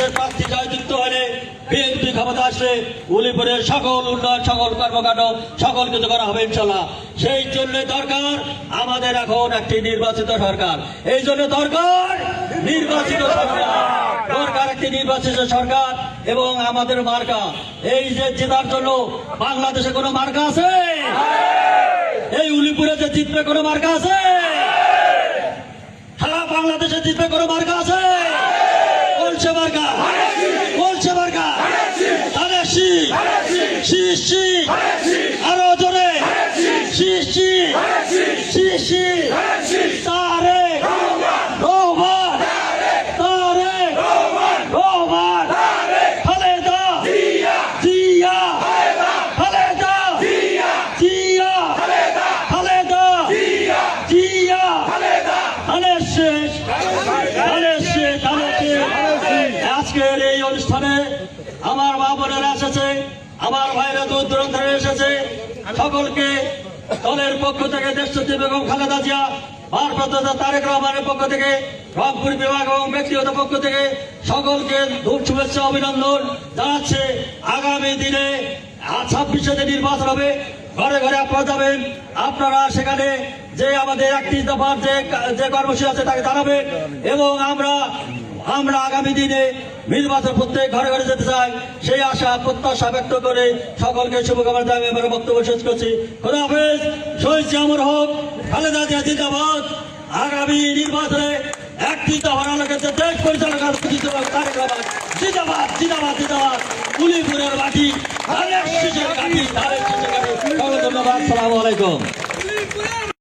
দেশের প্রার্থী জয়যুক্ত হলে বিএনপি ক্ষমতা আসলে উলিপুরের সকল উন্নয়ন, সকল কর্মকাণ্ড, সকল কিছু করা হবে ইনশাল্লাহ সেই জন্য দরকার আমাদের এখন একটি নির্বাচিত সরকার। এই জন্য দরকার নির্বাচিত সরকার। দরকার একটি নির্বাচিত সরকার এবং আমাদের মার্কা। এই যে জেতার জন্য বাংলাদেশে কোনো মার্কা আছে? এই উলিপুরে যে জিতবে কোনো মার্কা আছে? সারা বাংলাদেশে জিতবে কোনো মার্কা আছে কলসে মার্কা কলসে মার্কা ধানের শীষ শীষ শীষ আরও জোরে তারেক রহমান তারেক রহমান খালেদা জিয়া খালেদা জিয়া খালেদা জিয়া ধানের শেষ ধানের শেষ ধানের শেষ আজকের এই অনুষ্ঠানে আমার মা বোনেরা এসেছে, আমার ভাইরা দূর দূরান্ত এসেছে। সকলকে দলের পক্ষ থেকে দেশটি বেগম খালেদা জিয়া, ভারপ্রাপ্ত তারেক রহমানের পক্ষ থেকে, রংপুর বিভাগ এবং ব্যক্তিগত পক্ষ থেকে সকলকে ধূপ শুভেচ্ছা, অভিনন্দন জানাচ্ছে। আগামী দিনে ছাব্বিশে যে নির্বাচন হবে, ঘরে ঘরে আপনারা যাবেন। আপনারা সেখানে যে আমাদের একত্রিশ দফার যে যে কর্মসূচি আছে তাকে জানাবেন এবং আমরা আমরা আগামী দিনে নির্বাচন প্রত্যেক ঘরে ঘরে যেতে চাই, সেই আশা, প্রত্যাশা ব্যক্ত করে সকলকে শুভকামনা আমি আমার বক্তব্য শেষ করছি। খোদা হাফেজ, শহীদ আমার হোক, খালেদা জিয়া জিন্দাবাদ। আগামী নির্বাচনে একটি আলোকে যে দেশ পরিচালনা জিন্দাবাদ জিন্দাবাদ জিন্দাবাদ শীষের কাঠি ধন্যবাদ, সালাম আলাইকুম।